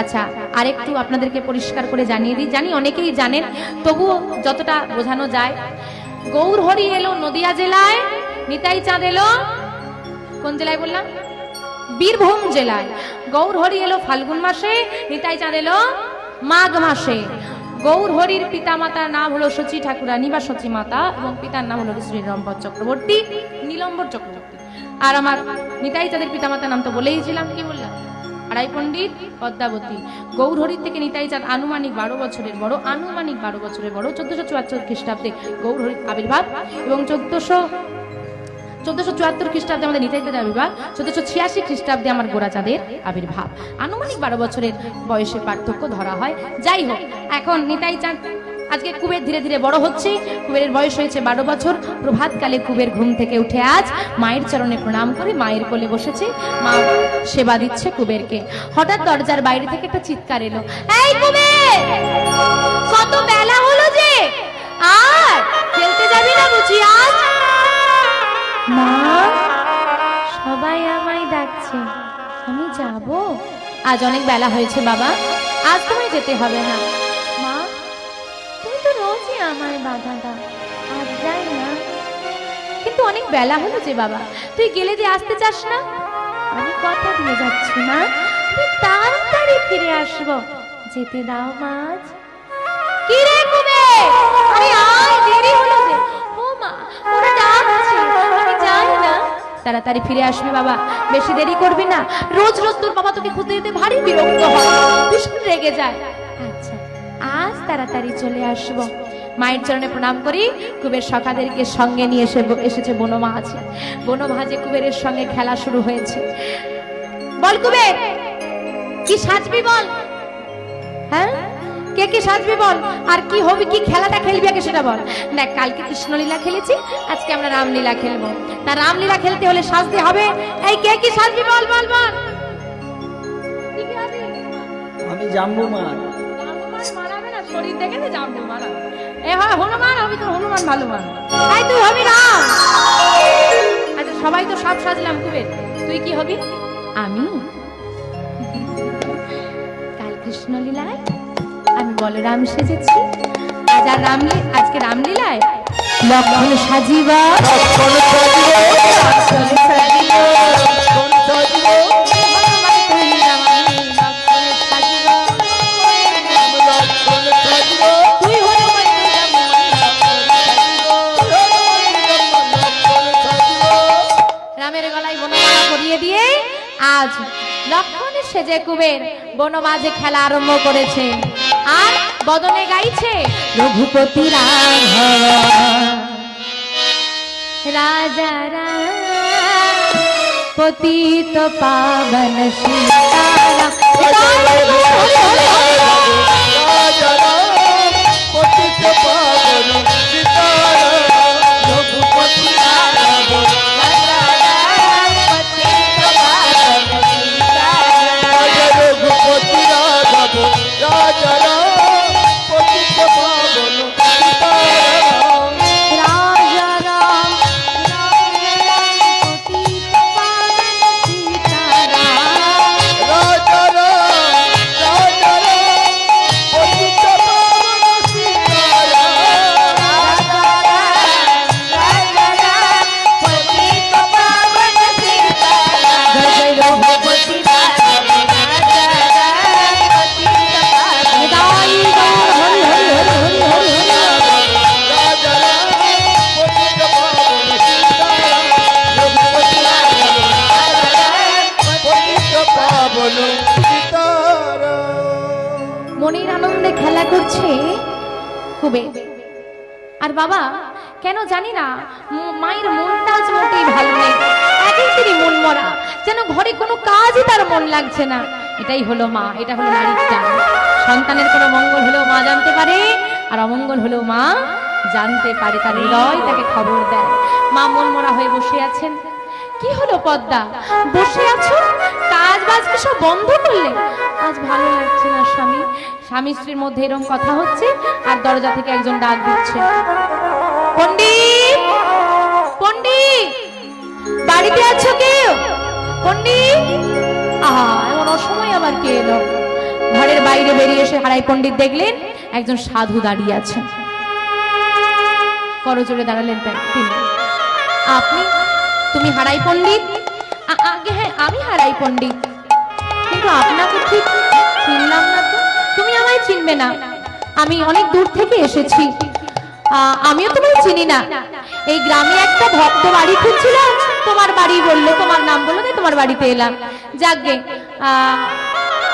আচ্ছা আরেকটু আপনাদেরকে পরিষ্কার করে জানিয়ে দিই। জানি অনেকেই জানেন, তবুও যতটা বোঝানো যায় গৌর হরি এলো নদিয়া জেলায়, নিতাই চাঁদ এলো কোন জেলায় বললাম? বীরভূম জেলায়। গৌর হরি এলো ফাল্গুন মাসে, নিতাই চাঁদ এলো মাঘ মাসে। গৌর হরির পিতা মাতার নাম হলো সচি ঠাকুরানী বা সচি মাতা এবং পিতার নাম হলো শ্রী রম্পট চক্রবর্তী, নীলম্বর চক্রবর্তী। আর আমার নিতাই চাঁদের পিতা মাতার নাম তো বলেইছিলাম কি বললাম? আড়াই পণ্ডিত, পদ্মাবতী। গৌরহরির থেকে নিতাই চাঁদ আনুমানিক বারো বছরের বড়, আনুমানিক বারো বছরের বড়, চোদ্দশো চুয়াত্তর খ্রিস্টাব্দে গৌরহরির আবির্ভাব এবং চোদ্দশো চোদ্দশো চুয়াত্তর খ্রিস্টাব্দে আমাদের নিতাইদের আবির্ভাব, চোদ্দশো ছিয়াশি খ্রিস্টাব্দে আমার গোড়া চাঁদের আবির্ভাব। আনুমানিক বারো বছরের বয়সের পার্থক্য ধরা হয়। যাই হোক, এখন নিতাই চাঁদ আজকে কুবের ধীরে ধীরে বড় হচ্ছে। কুবের বয়স হয়েছে বারো বছর। প্রভাতকালে কুবের ঘুম থেকে উঠে আজ মায়ের চরণে প্রণাম করে মায়ের কোলে বসেছে। মা সেবা দিচ্ছে কুবেরকে। হঠাৎ দরজার বাইরে থেকে একটা চিৎকার এলো। এই কুবের! কত বেলা হলো যে! আর খেলতে যাবি না বুঝি আজ? মা, সবাই আমায় ডাকছে। আমি যাব? আজ অনেক বেলা হয়েছে বাবা। আজ তোমায় যেতে হবে না। আমায় বাধা দাও। আজ যাই না। কিন্তু অনেক বেলা হলো যে বাবা। তুই গেলে যে আসতে চাস না? আমি কথা দিয়ে যাচ্ছি, মা। তুই তাড়াতাড়ি ফিরে আসব। যেতে দাও মাছ কি রে কুবে? আরে আয়, দেরি হলো যে। ও মা, ওরা ডাকছে আমি যাই না। তাড়াতাড়ি ফিরে আসবি বাবা। বেশি দেরি করবি না। রোজ রোজ তোর বাবা তোকে খুঁজতে যেতে ভারী বিরক্ত হয়। ভীষণ রেগে যায়। আচ্ছা আজ তাড়াতাড়ি চলে আসব। মায়ের চরণে প্রণাম করি। কুবের সখাদেরকে সঙ্গে নিয়ে এসে এসেছে বনমা আছে বনভাজে কুবেরের সঙ্গে খেলা শুরু হয়েছে। বল কুবের কি সাজবি বল? হ্যাঁ? কে কে সাজবি বল? আর কি হবে কি খেলাটা খেলবি আগে সেটা বল। দেখ কালকে কৃষ্ণলীলা খেলেছি আজকে আমরা রামলীলা খেলব। তা রামলীলা খেলতে হলে সাজতে হবে। এই কে কি সাজবি বল বল বল। কি কি হবে? আমি জাম্বু মা মারাবে না, শরীর দেখে জাম্বু মারাবে। এ হয় হনুমান আমি তো হনুমান ভালো মান তাই তুই হবি না। আচ্ছা সবাই তো সব সাজলাম কুবের তুই কি হবি? আমি? কাল কৃষ্ণলীলায় আমি বলরাম সেজেছি। আজ আর রামলী আজকে রামলীলায় লক্ষণ সাজিবা। লক্ষণ সাজিব, লক্ষণ সাজিবা। আজ লক্ষণ সেজে কুবের বনমাঝে খেলা আরম্ভ করেছে। আর বদনে গাইছে রঘুপতি রাজা পতিত পাবন সীতারাম। মনির আনন্দে খেলা করছে? খুবে আর বাবা, কেন জানি না মায়ের মনটা আজ মোটেই ভালো নেই। একই তিনি মন মরা, যেন ঘরে কোনো কাজই তার মন লাগছে না। এটাই হলো মা, এটা হলো নারীর টান সন্তানের কোনো মঙ্গল হলেও মা জানতে পারে, আর অমঙ্গল হলেও মা জানতে পারে। তার হৃদয় তাকে খবর দেয়। মা মন মরা হয়ে বসে আছেন। কি হলো পদ্মা? বসে আছো? কাজ বাজ কি সব বন্ধ করলে? আজ ভালো লাগছে না স্বামী। স্বামী স্ত্রীর মধ্যে এরকম কথা হচ্ছে আর দরজা থেকে একজন ডাক দিচ্ছে। পণ্ডিত! পণ্ডিত! বাড়িতে আছো কেউ? পণ্ডিত! আহা এমন অসময় আবার কে এলো? ঘরের বাইরে বেরিয়ে এসে হারাই পণ্ডিত দেখলেন একজন সাধু দাঁড়িয়ে আছেন। করজোড়ে দাঁড়ালেন তিনি আপনি তুমি হারাই পণ্ডিত? আগে হ্যাঁ আমি হারাই পণ্ডিত। কিন্তু আপনাকে ঠিক চিনলাম না তো। তুমি আমায় চিনবে না। আমি অনেক দূর থেকে এসেছি। আমিও তোমায় চিনি না। এই গ্রামে একটা ভক্ত বাড়ি খুঁজছিল তোমার বাড়ি বলল, তোমার নাম বলল, তাই তোমার বাড়িতে এলাম। যাকগে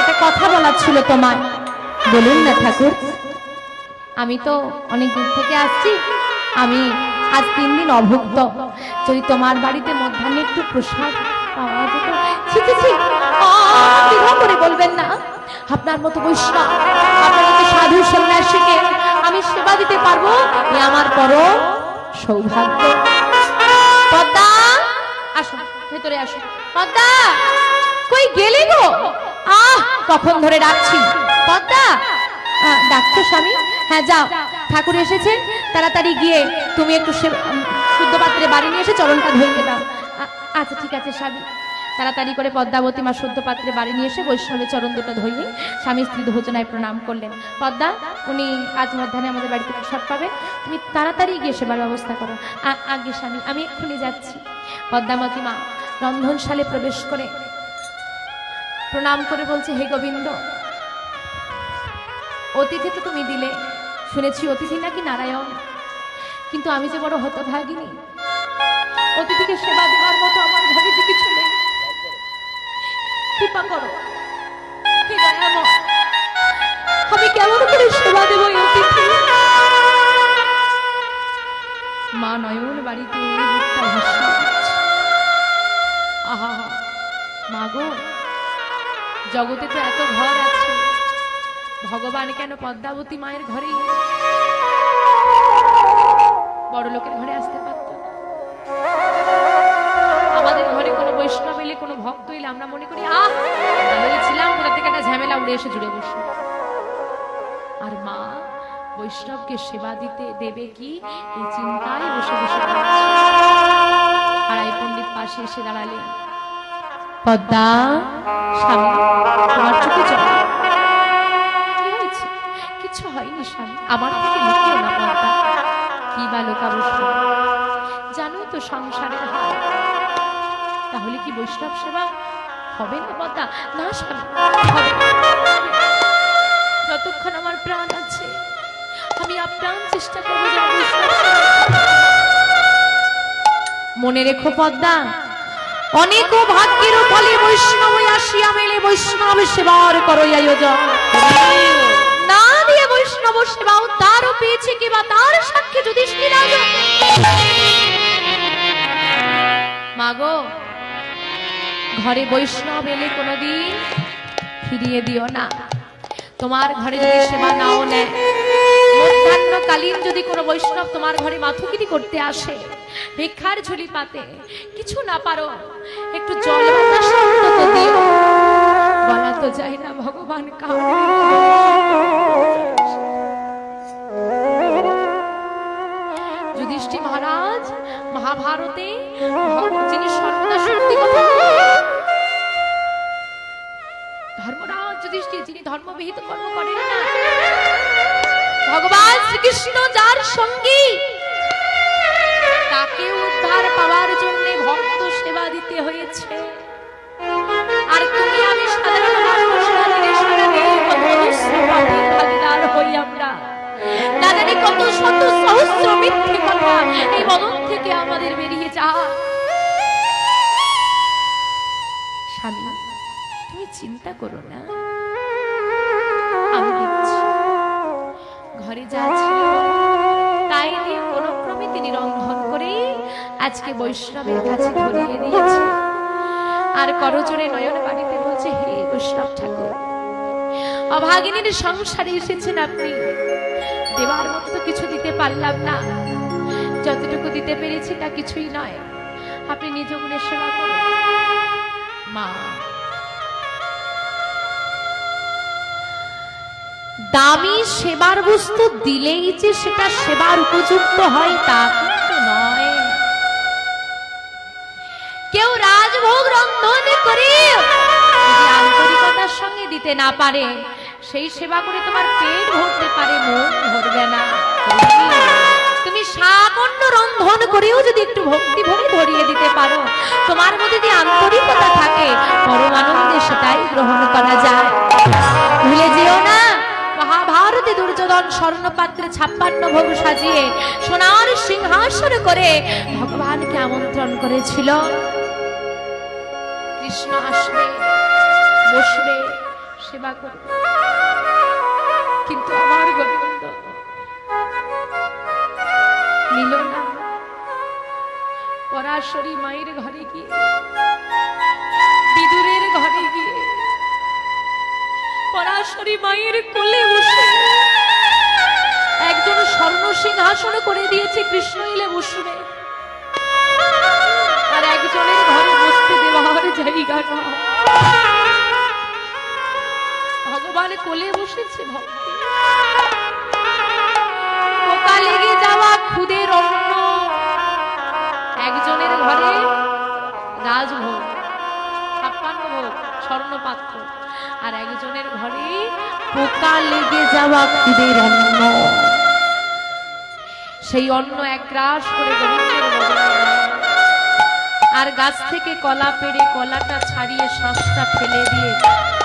একটা কথা বলার ছিল তোমার। বলুন না ঠাকুর। আমি তো অনেক দূর থেকে আসছি। আমি আজ তিন দিন অভুক্ত। যদি তোমার বাড়িতে মধ্যাহ্নে একটু প্রসাদ পাওয়া যেত আহ, করে বলবেন না। আপনার মতো বৈষ্ণব আপনার সাধু সন্ন্যাসীকে আমি সেবা দিতে পারব এ আমার পরম সৌভাগ্য। পদ্মা আসো ভেতরে আসো পদ্মা কই গেলে গো? আহ কখন ধরে ডাকছি? পদ্মা ডাকছো স্বামী? হ্যাঁ যাও। ঠাকুর এসেছেন তাড়াতাড়ি গিয়ে তুমি একটু শুদ্ধ পাত্রে বাড়ি নিয়ে এসে চরণটা ধরিয়ে দাও আচ্ছা ঠিক আছে, স্বামী। তাড়াতাড়ি করে পদ্মাবতী মা শুদ্ধ পাত্রে বাড়ি নিয়ে এসে বৈষ্ণবের চরণ দুটো ধরিয়ে স্বামী স্ত্রী ভোজনায় প্রণাম করলেন। পদ্মা, উনি আজ মধ্যাহ্নে আমাদের বাড়িতে প্রসাদ পাবেন। তুমি তাড়াতাড়ি গিয়ে সেবার ব্যবস্থা করো। আগে স্বামী, আমি এক্ষুনি যাচ্ছি। পদ্মাবতী মা রন্ধনশালে প্রবেশ করে প্রণাম করে বলছে, হে গোবিন্দ, অতিথি তো তুমি দিলে। শুনেছি, অতিথি নাকি নারায়ণ? কিন্তু আমি যে বড় হতভাগিনী, অতিথিকে সেবা দেওয়ার মতো আমার ঘরে যে কিছু নেই। কৃপা করো আমি কেমন করে সেবা দেবো মা নয়ন বাড়িতে আহা, মা গো, জগতে তো এত ঘর আছে। ভগবান কেন পদ্মাবতী মায়ের ঘরেই উড়ে এসে জুড়ে বসে। আর মা বৈষ্ণবকে সেবা দিতে দেবে কি? এই চিন্তায় বসে বসে। আড়াই পণ্ডিত পাশে এসে দাঁড়ালেন পদ্মা তোমার চোখে কিছু হয়নি, স্বামী। আমার থেকে না, পদ্মা। কি বা লোকাবো, স্বামী? জানোই তো সংসারের হাল। তাহলে কি বৈষ্ণব সেবা হবে না কথা না যতক্ষণ আমার প্রাণ আছে, আমি আপ্রাণ চেষ্টা করব মনে রেখো পদ্মা, অনেক ভাগ্যের ফলে বৈষ্ণব আসিয়া মেলে, বৈষ্ণব সেবার করো আয়োজন। ঘরে বৈষ্ণব এলে কোনোদিন ফিরিয়ে দিও না। তোমার ঘরে যদি সেবা নাও নেয়, মধ্যাহ্নকালীন যদি কোনো বৈষ্ণব তোমার ঘরে মাথুকিরি করতে আসে, ভিক্ষার ঝুলি পাতে, কিছু না পারো, একটু জল বলা তো যায় না, ভগবান কাউকে। থেকে আমাদের বেরিয়ে যায় স্বামী, তুমি চিন্তা করো না। ঘরে যা তাই দিয়ে কোন ক্রমে তিনি রন্ধন করে আজকে বৈষ্ণবের কাছে ধরিয়ে দিয়েছে। আর করজোরে নয়ন বাড়িতে বলছে, হে বৈষ্ণব ঠাকুর, অভাগিনীর সংসারে এসেছেন আপনি। দেওয়ার মতো কিছু দিতে পারলাম না। যতটুকু দিতে পেরেছি তা কিছুই নয়। আপনি নিজ গুণে সেবা করুন। মা। দামি সেবার বস্তু দিলেই যে সেটা সেবার উপযুক্ত হয় তা কিন্তু নয়। কেউ রাজভোগ রন্ধন করে আন্তরিকতার সঙ্গে দিতে না পারে, সেই সেবা করে তোমার পেট ভরতে পারে, মন ভরবে না। তুমি সামান্য রন্ধন করেও যদি একটু ভক্তি ভরে ধরিয়ে দিতে পারো, তোমার মধ্যে যদি আন্তরিকতা থাকে পরম আনন্দে সেটাই গ্রহণ করা যায়। ভুলে যেও না, মহাভারতে দুর্যোধন স্বর্ণপাত্রে ছাপ্পান্ন ভোগ সাজিয়ে সোনার সিংহাসন করে ভগবানকে আমন্ত্রণ করেছিল। কৃষ্ণ আসবে, বসবে, সেবা করবে। কিন্তু আমার গোবিন্দ নিল না। পরাশরী মায়ের ঘরে গিয়ে, বিদুরের ঘরে গিয়ে, পরাশরী মায়ের কোলে বসে একজন স্বর্ণ সিংহাসন করে দিয়েছে কৃষ্ণ এলে বসবে আর একজনের ঘরে বসতে দেওয়ার জায়গা না। ভগবান কোলে বসেছে ভক্তি। লেগে যাওয়া খুদের অন্ন একজনের ঘরে রাজভোগ, ছাপ্পান্ন ভোগ, স্বর্ণপাত্র। আর একজনের ঘরে পোকা লেগে যাওয়া খুদের অন্ন। সেই অন্ন এক গ্রাস করে গোবিন্দের। আর গাছ থেকে কলা পেড়ে কলাটা ছাড়িয়ে শ্বাসটা ফেলে দিয়ে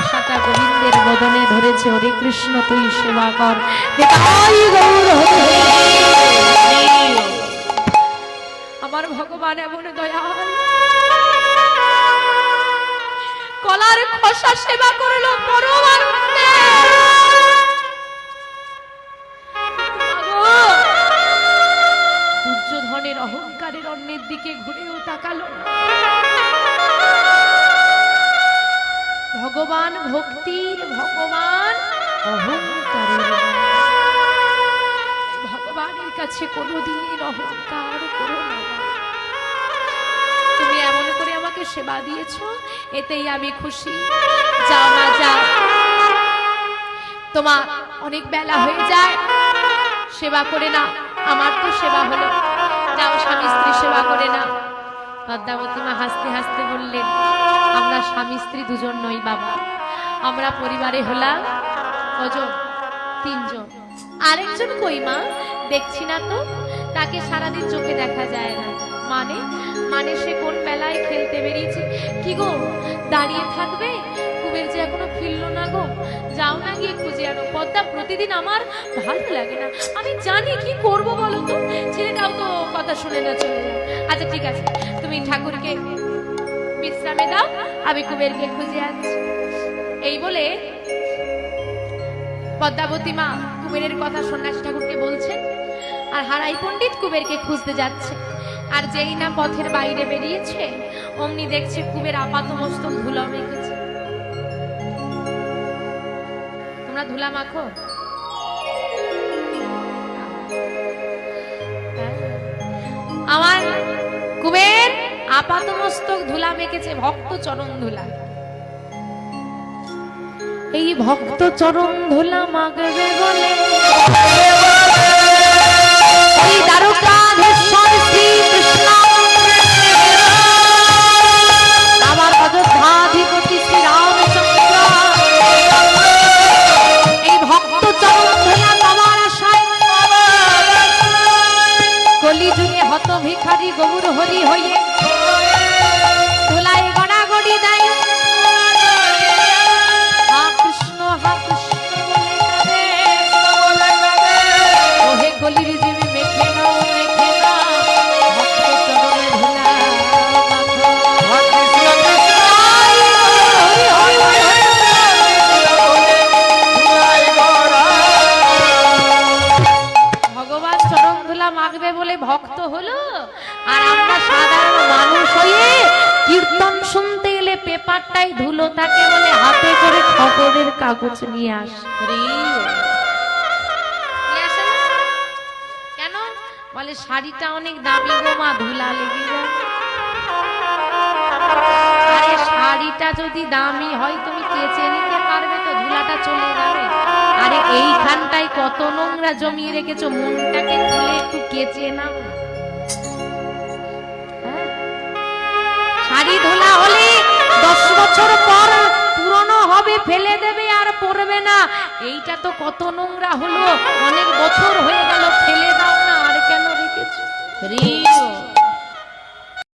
আশাটা গোবিন্দের বদনে ধরেছে। হরে কৃষ্ণ, তুই সেবা কর। আমার ভগবান এমন দয়াল। কলার খসা সেবা করল পরম ভগবান ভক্তির ভগবান। ভগবানের কাছে কোনোদিন অহংকার করো না। তুমি এমন করে আমাকে সেবা দিয়েছ, এতেই আমি খুশি। যাও না যাও। তোমার অনেক বেলা হয়ে যায়। সেবা করে না আমার তো সেবা হলো যাও স্বামী স্ত্রী, সেবা করে না পদ্মাবতী মা হাসতে হাসতে বললেন, আমরা স্বামী স্ত্রী দুজন নই বাবা। আমরা পরিবারে হলাম কজন? তিনজন। আরেকজন কই মা? দেখছি না তো। তাকে সারাদিন চোখে দেখা যায় না। মানে? মানে সে কোন বেলায় খেলতে বেরিয়েছে? কি গো? দাঁড়িয়ে থাকবে? কুবের যে এখনও ফিরলো না গো, যাও না গিয়ে খুঁজে আনো। পদ্মা প্রতিদিন আমার ভালো লাগে না। আমি জানি কি করব বলো তো? ছেলেটাও তো, কথা শুনে না চলে যায় আচ্ছা ঠিক আছে। তুমি ঠাকুরকে বিশ্রামে দাও, আমি কুবেরকে খুঁজে আনছি। এই বলে পদ্মাবতী মা কুবেরের কথা সন্ন্যাসী ঠাকুরকে বলছেন, আর হারাই পণ্ডিত কুবেরকে খুঁজতে যাচ্ছে। আর যেই না পথের বাইরে বেরিয়েছে, অমনি দেখছে কুবের আপাত মস্তক ধুলা মেখেছে। তোমরা ধুলা মাখো। আমার কুবের আপাত মস্তক ধুলা মেখেছে, ভক্ত চরণ ধুলা এই ভক্ত চরণ ধুলা মাগবে বলে এই দ্বারকাধীশ্বর কাগজ নিয়ে আস। কেন? বলে, শাড়িটা অনেক দামি গো ধুলা লেগে শাড়িটা যদি দামি হয়, তুমি কেচে নিতে পারবে তো, ধুলাটা চলে যাবে। আরে, এইখানটায় কত নোংরা জমিয়ে রেখেছো, মনটাকে তুলে একটু কেচে নাও। হ্যাঁ? শাড়ি ধোলা হলে দশ বছর পর পুরনো হবে, ফেলে দেবে। পড়বে না। এইটা তো কত নোংরা হলো। অনেক বছর হয়ে গেল, ফেলে দাও না। আর কেন রেখেছো?